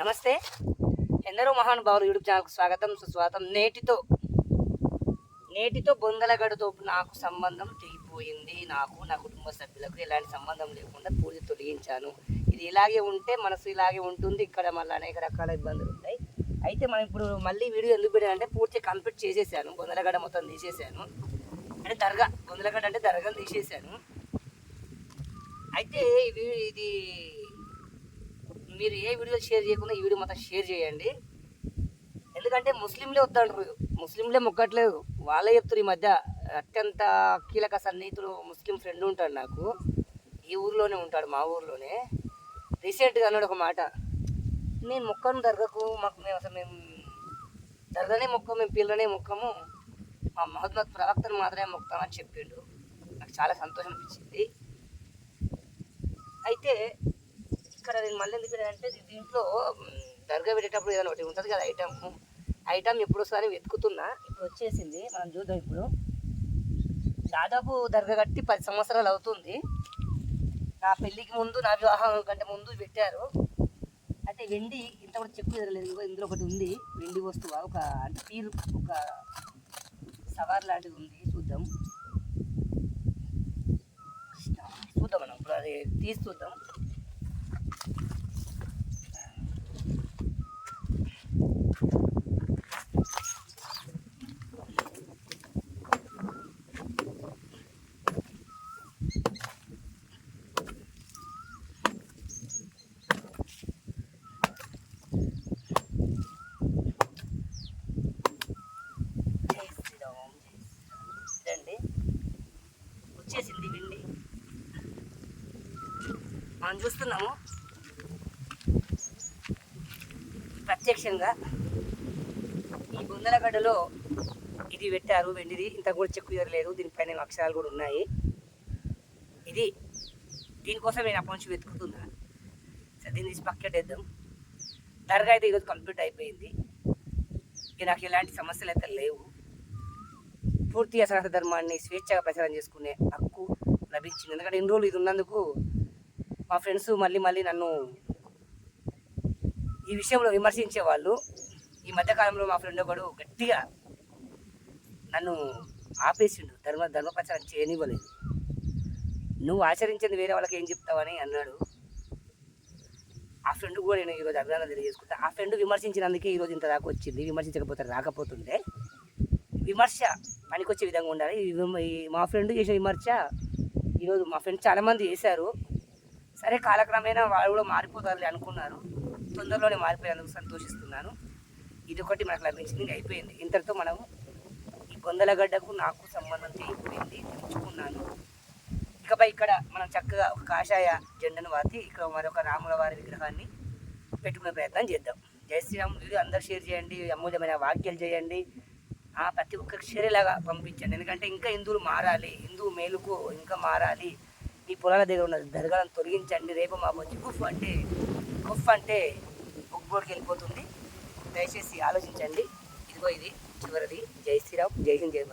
నమస్తే. ఎందరో మహానుభావులు యూట్యూబ్ ఛానల్కు స్వాగతం సుస్వాగతం. నేటితో నేటితో బొందలగడతో నాకు సంబంధం తెగిపోయింది. నాకు నా కుటుంబ సభ్యులకు ఎలాంటి సంబంధం లేకుండా పూర్తి తొలగించాను. ఇది ఇలాగే ఉంటే మనసు ఇలాగే ఉంటుంది. ఇక్కడ మళ్ళీ అనేక రకాల ఇబ్బందులు ఉంటాయి. అయితే మనం ఇప్పుడు మళ్ళీ వీడియో ఎందుకు పెట్టానంటే పూర్తి కంప్లీట్ చేసేసాను. బొందలగడ్డ మొత్తం తీసేసాను. అంటే దర్గా బొందలగడ్డ అంటే దర్గాను తీసేసాను. అయితే ఇది ఇది మీరు ఏ వీడియో షేర్ చేయకుండా ఈ వీడియో మొత్తం షేర్ చేయండి. ఎందుకంటే ముస్లింలే వద్దంటారు. ముస్లింలే మొక్కట్లేదు. వాళ్ళే చెప్తారు ఈ మధ్య అత్యంత కీలక సన్నిహితుడు ముస్లిం ఫ్రెండ్ ఉంటాడు నాకు. ఈ ఊర్లోనే ఉంటాడు మా ఊర్లోనే. రీసెంట్గా అన్నాడు ఒక మాట. మేము మొక్కను దర్గకు మాకు మేము అసలు మేము దర్గానే మొక్క మేము పిల్లనే మొక్కము. మా మహమ్మద్ ప్రవక్తను మాత్రమే మొక్తామని చెప్పిండు. నాకు చాలా సంతోషం అనిపించింది. అయితే ఇక్కడ నేను మళ్ళీ ఎందుకు అంటే దీంట్లో దర్గా పెట్టేటప్పుడు ఏదైనా ఒకటి ఉంటుంది కదా ఐటమ్ ఐటమ్ ఎప్పుడు ఒకసారి వెతుకుతున్నా. ఇప్పుడు వచ్చేసింది మనం చూద్దాం ఇప్పుడు. దాదాపు దర్గా కట్టి పది సంవత్సరాలు అవుతుంది. నా పెళ్ళికి ముందు నా వివాహం కంటే ముందు పెట్టారు. అయితే వెండి ఇంత కూడా చెప్పు ఎదరలేదు ఇందులో ఒకటి ఉంది. వెండి వస్తువు? ఒక అంటే పీరు ఒక సవార్ లాంటిది ఉంది చూద్దాం చూద్దాం మనం ఇప్పుడు అది తీస్తుందాం వచ్చేసింది పిండి మనం చూస్తున్నాము. ప్రత్యక్షంగా ఈ బొందలగడ్డలో ఇది పెట్టారు వెండిది. ఇంత కూడా చెక్కు ఎరలేదు దీనిపైన అక్షరాలు కూడా ఉన్నాయి. ఇది దీనికోసం నేను అప్పటి నుంచి వెతుకుతున్నా. సరే దీన్ని తీసి పక్కన వేద్దాం దర్గా అయితే ఈరోజు కంప్లీట్ అయిపోయింది. ఇక నాకు ఎలాంటి సమస్యలు అయితే లేవు. పూర్తిగా సనాతన ధర్మాన్ని స్వేచ్ఛగా ప్రచారం చేసుకునే హక్కు లభించింది. ఎందుకంటే ఇన్ని రోజులు ఇది ఉన్నందుకు మా ఫ్రెండ్స్ మళ్ళీ మళ్ళీ నన్ను ఈ విషయంలో విమర్శించేవాళ్ళు. ఈ మధ్యకాలంలో మా ఫ్రెండ్ ఒకడు గట్టిగా నన్ను ఆపేసిండు. ధర్మ ధర్మ ప్రచారం చేయనివ్వలేదు. నువ్వు ఆచరించింది వేరే వాళ్ళకి ఏం చెప్తావని అన్నాడు. ఆ ఫ్రెండ్ కూడా నేను ఈరోజు అభినందన తెలియజేసుకుంటా. ఆ ఫ్రెండ్ విమర్శించినందుకే ఈరోజు ఇంత దాకా వచ్చింది. విమర్శించకపోతే రాకపోతుండే. విమర్శ పనికొచ్చే విధంగా ఉండాలి. ఈ విమ- ఈ మా ఫ్రెండ్ చేసిన విమర్శ ఈరోజు మా ఫ్రెండ్స్ చాలామంది చేశారు. సరే కాలక్రమేణా వాళ్ళు కూడా మారిపోతారులే అనుకున్నారు. తొందరలోనే మారిపోయేందుకు సంతోషిస్తున్నాను. ఇది ఒకటి మనకు లభించింది ఇంకా అయిపోయింది. ఇంతటితో మనము ఈ గొందలగడ్డకు నాకు సంబంధం తెగిపోయింది తెచ్చుకున్నాను ఇకపై ఇక్కడ మనం చక్కగా ఒక కాషాయ జెండను వాతి ఇక్కడ మరొక రాముల వారి విగ్రహాన్ని పెట్టుకునే ప్రయత్నం చేద్దాం. జై శ్రీరామ్ వీడియో అందరు షేర్ చేయండి అమూల్యమైన వాక్యాలు చేయండి. ప్రతి ఒక్కరికి షేరేలాగా పంపించండి. ఎందుకంటే ఇంకా హిందువులు మారాలి హిందూ మేలుకు ఇంకా మారాలి. ఈ పొలాల దగ్గర ఉన్న దర్గాలను తొలగించండి. రేపు మా వచ్చి గుఫ్ అంటే గుఫ్ అంటే ఒక్కోడికి వెళ్ళిపోతుంది. దయచేసి ఆలోచించండి. ఇదిగో ఇది చివరిది. జై శ్రీరామ్. జై హింద్ జై